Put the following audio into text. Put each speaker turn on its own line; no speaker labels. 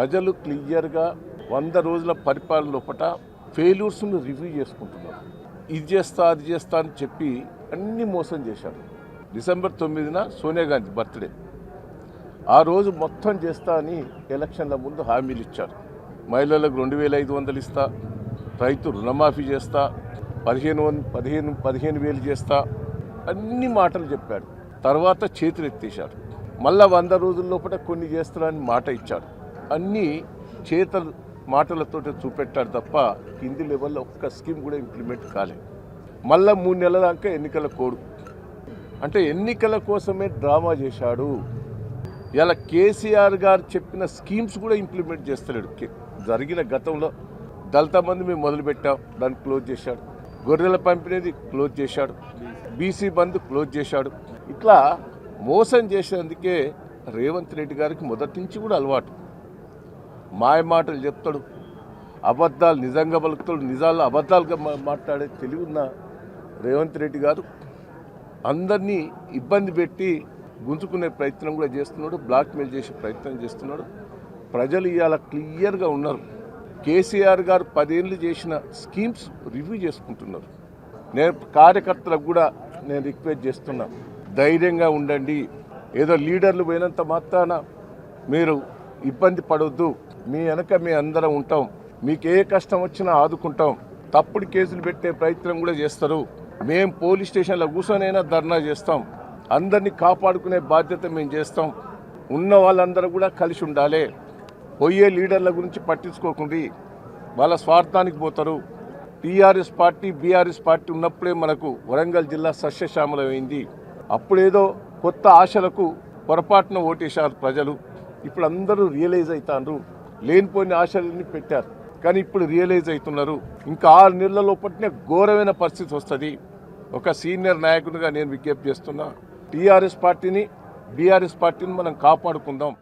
ప్రజలు క్లియర్గా వంద రోజుల పరిపాలన లోపల ఫెయిల్యూర్స్ను రివ్యూ చేసుకుంటున్నారు. ఇది చేస్తా అది చేస్తా అని చెప్పి అన్ని మోసం చేశారు. డిసెంబర్ తొమ్మిదిన సోనియా గాంధీ బర్త్డే. ఆ రోజు మొత్తం చేస్తా అని ఎలక్షన్ల ముందు హామీలు ఇచ్చారు. మహిళలకు రెండు వేల ఐదు వందలు ఇస్తా రైతు రుణమాఫీ చేస్తా పదిహేను వంద పదిహేను పదిహేను వేలు చేస్తా అన్ని మాటలు చెప్పాడు. తర్వాత చేతులు ఎత్తేశారు మళ్ళా వంద రోజుల లోపల కొన్ని చేస్తారని మాట ఇచ్చాడు అన్నీ చేత మాటలతో చూపెట్టాడు తప్ప కింది లెవెల్లో ఒక్క స్కీమ్ కూడా ఇంప్లిమెంట్ కాలేదు మళ్ళా మూడు నెలల దాకా ఎన్నికల కోడు. అంటే ఎన్నికల కోసమే డ్రామా చేశాడు. ఇలా కేసీఆర్ గారు చెప్పిన స్కీమ్స్ కూడా ఇంప్లిమెంట్ చేస్తలేడు. జరిగిన గతంలో దళిత మంది మేము మొదలుపెట్టాం దాన్ని క్లోజ్ చేశాడు. గొర్రెల పంపిణీది క్లోజ్ చేశాడు. బీసీ బంద్ క్లోజ్ చేశాడు. ఇట్లా మోసం చేసేందుకే రేవంత్ రెడ్డి గారికి మొదటి నుంచి కూడా అలవాటు. మాయ మాటలు చెప్తాడు. అబద్ధాలు నిజంగా పలుకుతాడు. నిజాలు అబద్ధాలుగా మాట్లాడే తెలివి ఉన్న రేవంత్ రెడ్డి గారు అందరినీ ఇబ్బంది పెట్టి గుంజుకునే ప్రయత్నం కూడా చేస్తున్నాడు. బ్లాక్మెయిల్ చేసే ప్రయత్నం చేస్తున్నాడు. ప్రజలు ఇవాళ క్లియర్గా ఉన్నారు. కేసీఆర్ గారు పదేళ్ళు చేసిన స్కీమ్స్ రివ్యూ చేసుకుంటున్నారు. నేను కార్యకర్తలకు కూడా నేను రిక్వెస్ట్ చేస్తున్నా. ధైర్యంగా ఉండండి. ఏదో లీడర్లు పోయినంత మాత్రాన మీరు ఇబ్బంది పడవద్దు మీ వెనక మీ అందరం ఉంటాం. మీకు ఏ కష్టం వచ్చినా ఆదుకుంటాం. తప్పుడు కేసులు పెట్టే ప్రయత్నం కూడా చేస్తారు. మేము పోలీస్ స్టేషన్లో కూర్చొనైనా ధర్నా చేస్తాం. అందరినీ కాపాడుకునే బాధ్యత మేము చేస్తాం. ఉన్న వాళ్ళందరూ కూడా కలిసి ఉండాలి. పోయే లీడర్ల గురించి పట్టించుకోకుండి. వాళ్ళ స్వార్థానికి పోతారు. టీఆర్ఎస్ పార్టీ బీఆర్ఎస్ పార్టీ ఉన్నప్పుడే మనకు వరంగల్ జిల్లా సస్యశ్యామలమైంది అప్పుడేదో కొత్త ఆశలకు పొరపాటున ఓటేశారు ప్రజలు. ఇప్పుడు అందరూ రియలైజ్ అవుతారు లేనిపోయిన ఆశలన్నీ పెట్టారు. కానీ ఇప్పుడు రియలైజ్ అవుతున్నారు. ఇంకా ఆరు నెలల లోపలనే ఘోరమైన పరిస్థితి వస్తుంది. ఒక సీనియర్ నాయకునిగా నేను విజ్ఞప్తి చేస్తున్నా. టీఆర్ఎస్ పార్టీని బీఆర్ఎస్ పార్టీని మనం కాపాడుకుందాం.